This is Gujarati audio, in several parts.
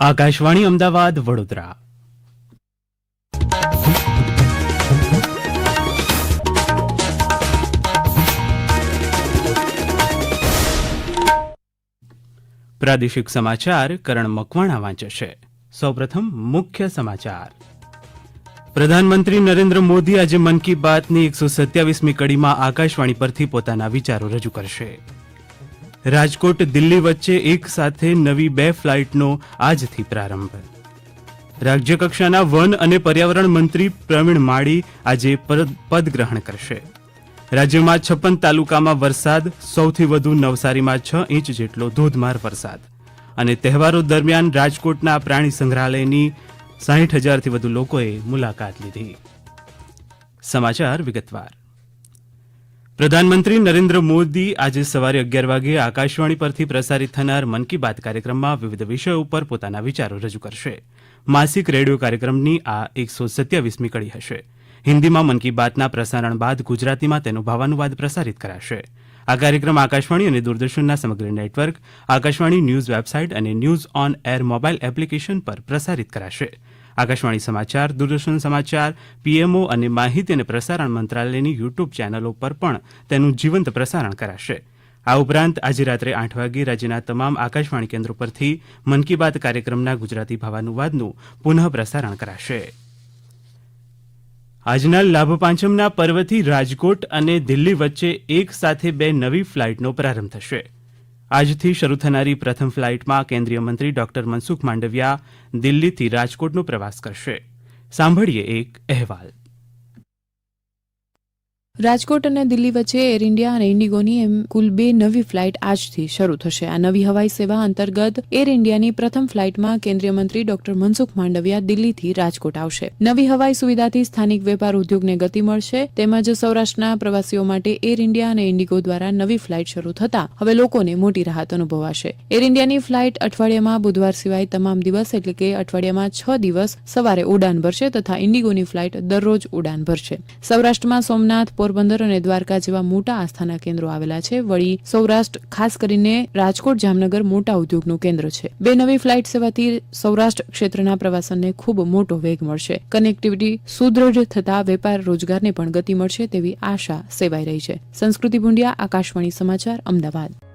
આકાશવાણી અમદાવાદ, વડોદરા. પ્રાદેશિક સમાચાર કરણ મકવાણા વાંચે છે. સૌપ્રથમ મુખ્ય સમાચાર. પ્રધાનમંત્રી નરેન્દ્ર મોદી આજે મન કી બાતની એકસો સત્યાવીસમી કડીમાં આકાશવાણી પરથી પોતાના વિચારો રજૂ કરશે. રાજકોટ, દિલ્હી વચ્ચે એક સાથે નવી બે ફ્લાઇટનો આજથી પ્રારંભ. રાજ્યકક્ષાના વન અને પર્યાવરણ મંત્રી પ્રવીણ માળી આજે પદ પદગ્રહણ કરશે. રાજ્યમાં છપ્પન તાલુકામાં વરસાદ, સૌથી વધુ નવસારીમાં છ ઇંચ જેટલો ધોધમાર વરસાદ. અને તહેવારો દરમિયાન રાજકોટના પ્રાણી સંગ્રહાલયની સાહીઠ હજારથી વધુ લોકોએ મુલાકાત લીધી. સમાચાર વિગતવાર. પ્રધાનમંત્રી નરેન્દ્ર મોદી આજે સવારે અગિયાર વાગે આકાશવાણી પરથી પ્રસારિત થનાર મન કી બાત કાર્યક્રમમાં વિવિધ વિષયો ઉપર પોતાના વિચારો રજૂ કરશે. માસિક રેડિયો કાર્યક્રમની આ એકસો સત્યાવીસમી કડી હશે. હિન્દીમાં મન કી બાતના પ્રસારણ બાદ ગુજરાતીમાં તેનો ભાવાનુવાદ પ્રસારિત કરાશે. આ કાર્યક્રમ આકાશવાણી અને દૂરદર્શનના સમગ્ર નેટવર્ક, આકાશવાણી ન્યૂઝ વેબસાઇટ અને news on air mobile application પર પ્રસારિત કરાશે. આકાશવાણી સમાચાર, દૂરદર્શન સમાચાર, પીએમઓ અને માહિતી અને પ્રસારણ મંત્રાલયની યુટ્યુબ ચેનલો પર પણ તેનું જીવંત પ્રસારણ કરાશે. આ ઉપરાંત આજે રાત્રે આઠ વાગે રાજ્યના તમામ આકાશવાણી કેન્દ્રો પરથી મન કી બાત કાર્યક્રમના ગુજરાતી ભાવાનુવાદનું પુનઃ પ્રસારણ કરાશે. આજના લાભ પાંચમના પર્વથી રાજકોટ અને દિલ્હી વચ્ચે એક સાથે બે નવી ફ્લાઇટનો પ્રારંભ થશે. આજથી શરૂ થનારી પ્રથમ ફ્લાઇટમાં કેન્દ્રીય મંત્રી ડોક્ટર મનસુખ માંડવિયા દિલ્હીથી રાજકોટનો પ્રવાસ કરશે. સાંભળીએ એક અહેવાલ. રાજકોટ અને દિલ્હી વચ્ચે એર ઇન્ડિયા અને ઇન્ડિગોની એમ કુલ બે નવી ફ્લાઇટ આજથી શરૂ થશે. આ નવી હવાઈ સેવા અંતર્ગત એર ઇન્ડિયાની પ્રથમ ફ્લાઇટમાં કેન્દ્રીય મંત્રી ડોક્ટર મનસુખ માંડવિયા દિલ્હીથી રાજકોટ આવશે. નવી હવાઈ સુવિધાથી સ્થાનિક વેપાર ઉદ્યોગને ગતિ મળશે, તેમજ સૌરાષ્ટ્રના પ્રવાસીઓ માટે એર ઇન્ડિયા અને ઇન્ડિગો દ્વારા નવી ફ્લાઇટ શરૂ થતા હવે લોકોને મોટી રાહત અનુભવાશે. એર ઇન્ડિયાની ફ્લાઇટ અઠવાડિયામાં બુધવાર સિવાય તમામ દિવસ, એટલે કે અઠવાડિયામાં છ દિવસ, સવારે ઉડાન ભરશે તથા ઇન્ડિગોની ફ્લાઇટ દરરોજ ઉડાન ભરશે. સૌરાષ્ટ્રમાં સોમનાથ પોરબંદર અને દ્વારકા જેવા મોટા આસ્થાના કેન્દ્રો આવેલા છે. વળી સૌરાષ્ટ્ર, ખાસ કરીને રાજકોટ, જામનગર મોટા ઉદ્યોગનું કેન્દ્ર છે. બે નવી ફ્લાઇટ સેવાથી સૌરાષ્ટ્ર ક્ષેત્રના પ્રવાસનને ખૂબ મોટો વેગ મળશે. કનેક્ટિવિટી સુદૃઢ થતા વેપાર રોજગારને પણ ગતિ મળશે તેવી આશા સેવાઈ રહી છે. સંસ્કૃતિ ભુંડિયા, આકાશવાણી સમાચાર, અમદાવાદ.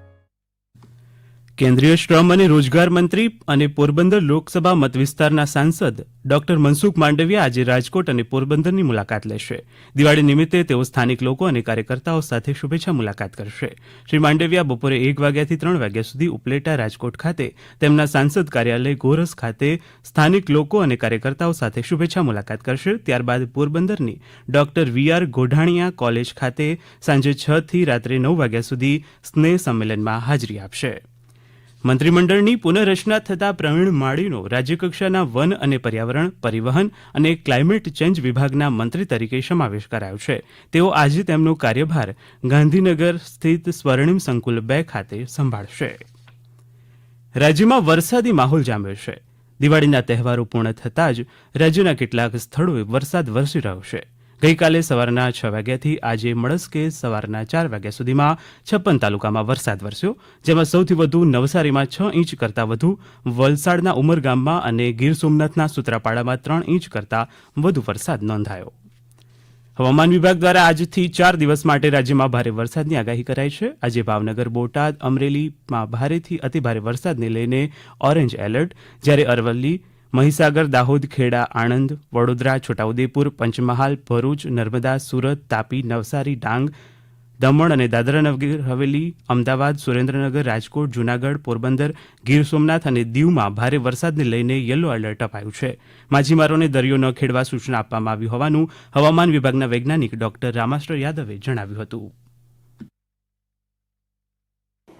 કેન્દ્રીય શ્રમ અને રોજગાર મંત્રી અને પોરબંદર લોકસભા મતવિસ્તારના સાંસદ ડોક્ટર મનસુખ માંડવિયા આજે રાજકોટ અને પોરબંદરની મુલાકાત લેશે. દિવાળી નિમિત્તે તેઓ સ્થાનિક લોકો અને કાર્યકર્તાઓ સાથે શુભેચ્છા મુલાકાત કરશે. શ્રી માંડવિયા બપોરે એક વાગ્યાથી ત્રણ વાગ્યા સુધી ઉપલેટા રાજકોટ ખાતે તેમના સાંસદ કાર્યાલય ગોરસ ખાતે સ્થાનિક લોકો અને કાર્યકર્તાઓ સાથે શુભેચ્છા મુલાકાત કરશે. ત્યારબાદ પોરબંદરની doctor V R Godhaniya college ખાતે સાંજે છ થી રાત્રે નવ વાગ્યા સુધી સ્નેહ સંમેલનમાં હાજરી આપશે. મંત્રીમંડળની પુનઃરચના થતાં પ્રવીણ માળીનો રાજ્યકક્ષાના વન અને પર્યાવરણ, પરિવહન અને ક્લાઇમેટ ચેન્જ વિભાગના મંત્રી તરીકે સમાવેશ કરાયો છે. તેઓ આજે તેમનો કાર્યભાર ગાંધીનગર સ્થિત સ્વર્ણિમ સંકુલ બે ખાતે સંભાળશે. રાજ્યમાં વરસાદી માહોલ જામ્યો છે. દિવાળીના તહેવારો પૂર્ણ થતાં જ રાજ્યના કેટલાક સ્થળોએ વરસાદ વરસી રહ્યો છે. ગઈકાલે સવારના છ વાગ્યાથી આજે મળસ્કે સવારના ચાર વાગ્યા સુધીમાં છપ્પન તાલુકામાં વરસાદ વરસ્યો, જેમાં સૌથી વધુ નવસારીમાં છ ઇંચ કરતાં વધુ, વલસાડના ઉમરગામમાં અને ગીર સોમનાથના સુત્રાપાડામાં ત્રણ ઇંચ કરતાં વધુ વરસાદ નોંધાયો. હવામાન વિભાગ દ્વારા આજથી ચાર દિવસ માટે રાજ્યમાં ભારે વરસાદની આગાહી કરાઈ છે. આજે ભાવનગર, બોટાદ, અમરેલીમાં ભારેથી અતિભારે વરસાદને લઈને ઓરેન્જ એલર્ટ. જ્યારે અરવલ્લી મહીસાગર, દાહોદ, ખેડા, આણંદ, વડોદરા, છોટાઉદેપુર, પંચમહાલ, ભરૂચ, નર્મદા, સુરત, તાપી, નવસારી, ડાંગ, દમણ અને દાદરા નગર, હવેલી, અમદાવાદ, સુરેન્દ્રનગર, રાજકોટ, જૂનાગઢ, પોરબંદર, ગીર સોમનાથ અને દીવમાં ભારે વરસાદને લઈને યલો એલર્ટ અપાયું છે. માછીમારોને દરિયો ન ખેડવા સૂચના આપવામાં આવી હોવાનું હવામાન વિભાગના વૈજ્ઞાનિક ડોક્ટર રામાસ્ટર યાદવે જણાવ્યું હતું.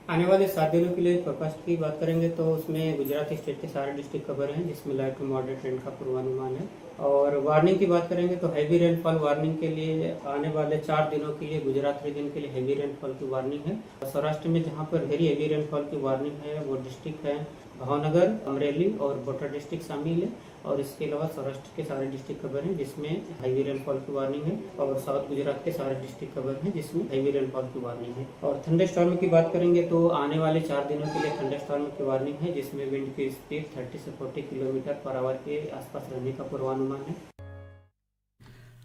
आने वाले सात दिनों के लिए फोरकास्ट की बात करेंगे तो उसमें गुजरात स्टेट के सारे डिस्ट्रिक्ट कवर हैं, जिसमें लाइट टू मॉडरेट ट्रेंड का पूर्वानुमान है। और वार्निंग की बात करेंगे तो हैवी रेनफॉल वार्निंग के लिए आने वाले चार दिनों के लिए, गुजरात रीजन के लिए हैवी रेनफॉल की वार्निंग है। सौराष्ट्र में जहाँ पर वेरी हैवी रेनफॉल की वार्निंग है, वो डिस्ट्रिक्ट है भावनगर, अमरेली और बोटा डिस्ट्रिक्ट शामिल है। और इसके अलावा सौराष्ट्र के सारे डिस्ट्रिक्ट कवर हैं, जिसमें हाईवे रेनफॉल की वार्निंग है और साउथ गुजरात के सारे डिस्ट्रिक्ट कवर हैं, जिसमें हाईवे रेनफॉल की वार्निंग है। और थंडर स्टॉर्म की बात करेंगे तो आने वाले चार दिनों के लिए थंडर स्टॉर्म की वार्निंग है, जिसमें विंड की स्पीड 30 से 40 किलोमीटर पर आवर के आसपास रहने का पूर्वानुमान है।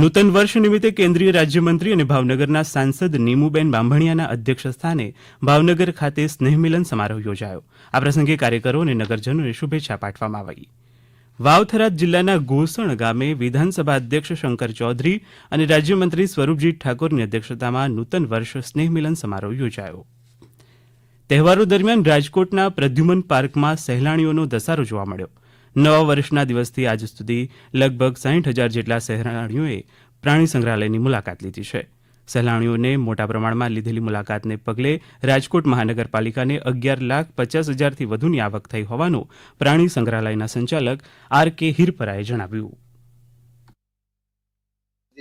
નૂતન વર્ષ નિમિત્તે કેન્દ્રીય રાજ્યમંત્રી અને ભાવનગરના સાંસદ નીમુબેન બાંભણિયાના અધ્યક્ષ સ્થાને ભાવનગર ખાતે સ્નેહમિલન સમારોહ યોજાયો. આ પ્રસંગે કાર્યકરો અને નગરજનોને શુભેચ્છા પાઠવવામાં આવી. વાવથરા જિલ્લાના ગોસણ ગામે વિધાનસભા અધ્યક્ષ શંકર ચૌધરી અને રાજ્યમંત્રી સ્વરૂપજી ઠાકોરની અધ્યક્ષતામાં નૂતન વર્ષ સ્નેહમિલન સમારોહ યોજાયો. તહેવારો દરમિયાન રાજકોટના પ્રદ્યુમન પાર્કમાં સહેલાણીઓનો ધસારો જોવા મળ્યો. નવા વર્ષના દિવસથી આજ સુધી લગભગ સાહીઠ હજાર જેટલા સહેલાણીઓએ પ્રાણી સંગ્રહાલયની મુલાકાત લીધી છે. સહેલાણીઓને મોટા પ્રમાણમાં લીધેલી મુલાકાતને પગલે રાજકોટ મહાનગરપાલિકાને અગિયાર લાખ પચાસ હજારથી વધુની આવક થઈ હોવાનું પ્રાણી સંગ્રહાલયના સંચાલક આર કે હિરપરાએ જણાવ્યું.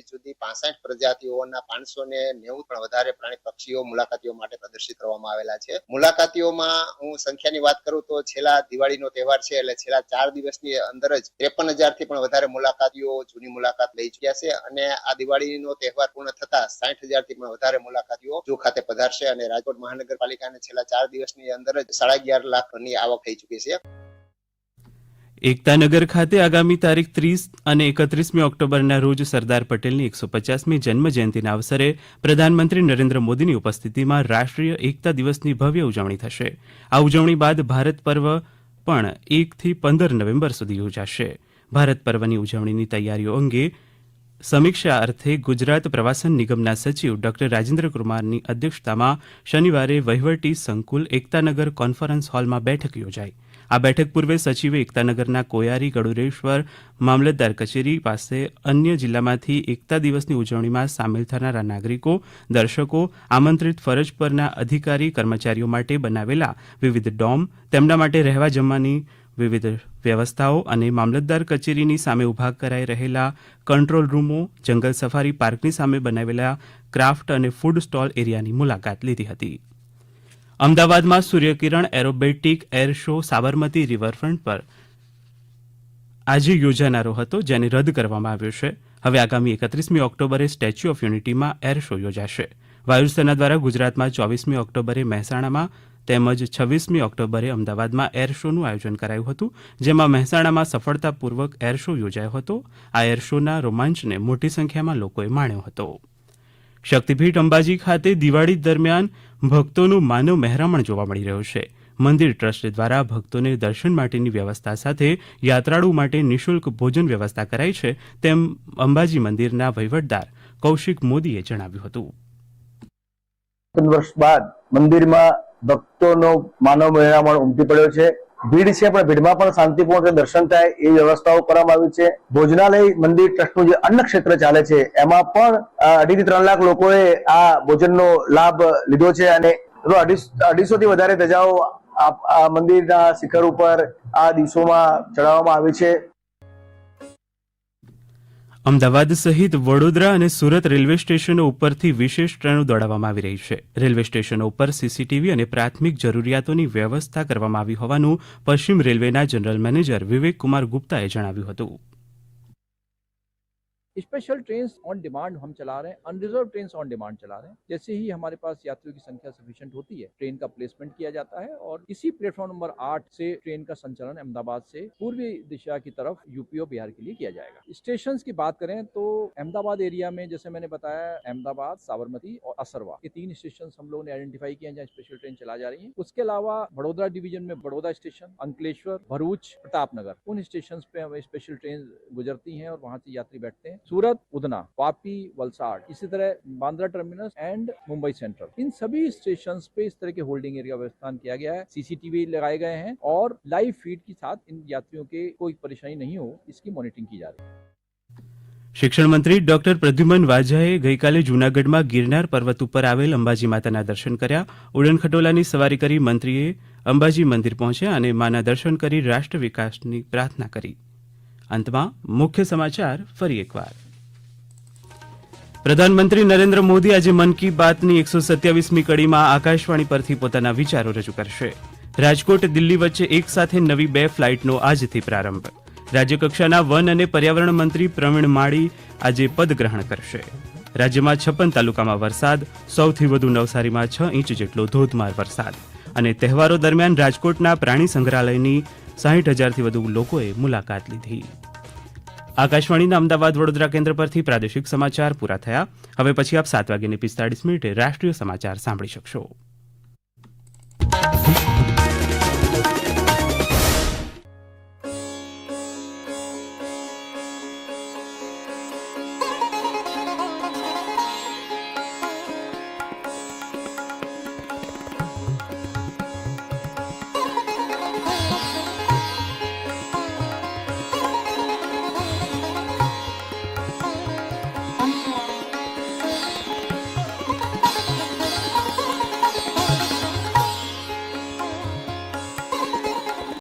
જુદી જુદી પાસઠ પ્રજાતિઓના પાંચસો ને નેવું પણ વધારે પ્રાણી પક્ષીઓ મુલાકાતીઓ માટે પ્રદર્શિત કરવામાં આવેલા છે. મુલાકાતીઓમાં હું સંખ્યાની વાત કરું તો છેલ્લા દિવાળીનો તહેવાર છે એટલે છેલ્લા ચાર દિવસની અંદર જ ત્રેપન હજારથી પણ વધારે મુલાકાતીઓ જૂની મુલાકાત લઈ ચુક્યા છે અને આ દિવાળીનો તહેવાર પૂર્ણ થતા સાઠ હજારથી પણ વધારે મુલાકાતીઓ જૂ ખાતે પધારશે અને રાજકોટ મહાનગરપાલિકાને છેલ્લા ચાર દિવસની અંદર જ સાડા અગિયાર લાખની આવક થઈ ચુકી છે. એકતાનગર ખાતે આગામી તારીખ ત્રીસ અને એકત્રીસમી ઓક્ટોબરના રોજ સરદાર પટેલની એકસો પચાસમી જન્મ જયંતિના અવસરે પ્રધાનમંત્રી નરેન્દ્ર મોદીની ઉપસ્થિતિમાં રાષ્ટ્રીય એકતા દિવસની ભવ્ય ઉજવણી થશે. આ ઉજવણી બાદ ભારત પર્વ પણ એકથી પંદર નવેમ્બર સુધી યોજાશે. ભારત પર્વની ઉજવણીની તૈયારીઓ અંગે સમીક્ષા અર્થે ગુજરાત પ્રવાસન નિગમના સચિવ ડોક્ટર રાજેન્દ્ર કુમારની અધ્યક્ષતામાં શનિવારે વહીવટી સંકુલ એકતાનગર કોન્ફરન્સ હોલમાં બેઠક યોજાઈ. આ બેઠક પૂર્વે સચિવે એકતાનગરના કોયારી ગડુરેશ્વર મામલતદાર કચેરી પાસે અન્ય જિલ્લામાંથી એકતા દિવસની ઉજવણીમાં સામેલ થનારા નાગરિકો, દર્શકો, આમંત્રિત ફરજ પરના અધિકારી, કર્મચારીઓ માટે બનાવેલા વિવિધ ડોમ, તેમના માટે રહેવા જમવાની વિવિધ વ્યવસ્થાઓ અને મામલતદાર કચેરીની સામે ઊભા કરાઈ રહેલા કંટ્રોલ રૂમો, જંગલ સફારી પાર્કની સામે બનાવેલા ક્રાફ્ટ અને ફૂડ સ્ટોલ એરિયાની મુલાકાત લીધી હતી. અમદાવાદમાં Suryakiran aerobatic air show Sabarmati riverfront પર આજે યોજાનારો હતો, જેને રદ કરવામાં આવ્યો છે. હવે આગામી એકત્રીસમી ઓક્ટોબરે સ્ટેચ્યુ ઓફ યુનિટીમાં એર શો યોજાશે. વાયુસેના દ્વારા ગુજરાતમાં ચોવીસમી ઓક્ટોબરે મહેસાણામાં તેમજ છવ્વીસમી ઓક્ટોબરે અમદાવાદમાં એર શોનું આયોજન કરાયું હતું, જેમાં મહેસાણામાં સફળતાપૂર્વક એર શો યોજાયો હતો. આ એર શોના રોમાંચને મોટી સંખ્યામાં લોકોએ માણ્યો હતો. શક્તિપીઠ અંબાજી ખાતે દિવાળી દરમિયાન ભક્તોનું માનવ મહેરામણ જોવા મળી રહ્યો છે. મંદિર ટ્રસ્ટ દ્વારા ભક્તોને દર્શન માટેની વ્યવસ્થા સાથે યાત્રાળુ માટે નિઃશુલ્ક ભોજન વ્યવસ્થા કરાઈ છે તેમ અંબાજી મંદિરના વહીવટદાર કૌશિક મોદીએ જણાવ્યું હતું. વર્ષ બાદ મંદિરમાં ભક્તોનો માનવ મહેરામણ ઉમટી પડ્યો છે. ભીડ છે, પણ ભીડમાં પણ શાંતિપૂર્ણ દર્શન થાય એ વ્યવસ્થાઓ કરવામાં આવી છે. ભોજનાલય મંદિર ટ્રસ્ટનું જે અન્ન ક્ષેત્ર ચાલે છે, એમાં પણ અઢી થી ત્રણ લાખ લોકોએ આ ભોજનનો લાભ લીધો છે અને અઢીસો થી વધારે ધજાઓ આ મંદિરના શિખર ઉપર આ દિવસોમાં ચડાવવામાં આવી છે. અમદાવાદ સહિત વડોદરા અને સુરત રેલવે સ્ટેશનો ઉપરથી વિશેષ ટ્રેનો દોડાવવામાં આવી રહી છે. રેલવે સ્ટેશનો ઉપર સીસીટીવી અને પ્રાથમિક જરૂરિયાતોની વ્યવસ્થા કરવામાં આવી હોવાનું પશ્ચિમ રેલવેના જનરલ મેનેજર વિવેક કુમાર ગુપ્તાએ જણાવ્યું હતું. स्पेशल ट्रेन ऑन डिमांड हम चला रहे हैं अनरिजर्व ट्रेन ऑन डिमांड चला रहे हैं। जैसे ही हमारे पास यात्रियों की संख्या सफिशियंट होती है, ट्रेन का प्लेसमेंट किया जाता है और इसी प्लेटफॉर्म नंबर आठ से ट्रेन का संचालन अहमदाबाद से पूर्वी दिशा की तरफ़ यूपी और बिहार के लिए किया जाएगा। स्टेशन की बात करें तो अहमदाबाद एरिया में जैसे मैंने बताया, अहमदाबाद, साबरमती और असरवा, ये तीन स्टेशन हम लोगों ने आइडेंटिफाई हैं जहाँ स्पेशल ट्रेन चला जा रही है। उसके अलावा बड़ोदरा डिवीज़न में बड़ौदा स्टेशन अंकलेश्वर, भरूच, प्रतापनगर, उन स्टेशन पे हमें स्पेशल ट्रेन गुजरती है और वहाँ से यात्री बैठते हैं। सूरत उदना वापी वलसाड इसी तरह Bandra terminus and Mumbai central इन सभी स्टेशन पे इस तरह के होल्डिंग एरिया व्यवस्था किया गया है सीसीटीवी लगाए गए हैं और लाइव फीड के साथ इन यात्रियों के कोई परेशानी नहीं हो इसकी मॉनिटरिंग की जा रही है શિક્ષણ મંત્રી ડોક્ટર પ્રદ્યુમન વાઝાએ ગઈકાલે જૂનાગઢમાં ગિરનાર પર્વત ઉપર આવેલ અંબાજી માતાના દર્શન કર્યા ઉડન ખટોલાની સવારી કરી મંત્રીએ અંબાજી મંદિર પહોંચ્યા અને માના દર્શન કરી રાષ્ટ્ર વિકાસની પ્રાર્થના કરી અંતમાં મુખ્ય સમાચાર ફરી એકવાર. પ્રધાનમંત્રી નરેન્દ્ર મોદી આજે મન કી બાતની એકસો સત્યાવીસમી કડીમાં આકાશવાણી પરથી પોતાના વિચારો રજૂ કરશે. રાજકોટ, દિલ્હી વચ્ચે એક સાથે નવી બે ફ્લાઇટનો આજથી પ્રારંભ. રાજ્યકક્ષાના વન અને પર્યાવરણ મંત્રી પ્રવીણ માળી આજે પદગ્રહણ કરશે. રાજ્યમાં છપ્પન તાલુકામાં વરસાદ, સૌથી વધુ નવસારીમાં છ ઇંચ જેટલો ધોધમાર વરસાદ. અને તહેવારો દરમિયાન રાજકોટના પ્રાણી સંગ્રહાલયની સાહીઠ હજારથી વધુ લોકોએ મુલાકાત લીધી. આકાશવાણીના અમદાવાદ વડોદરા કેન્દ્ર પરથી પ્રાદેશિક સમાચાર પૂરા થયા. હવે પછી આપ સાત વાગ્યાની પિસ્તાળીસ મિનિટે રાષ્ટ્રીય સમાચાર સાંભળી શકશો.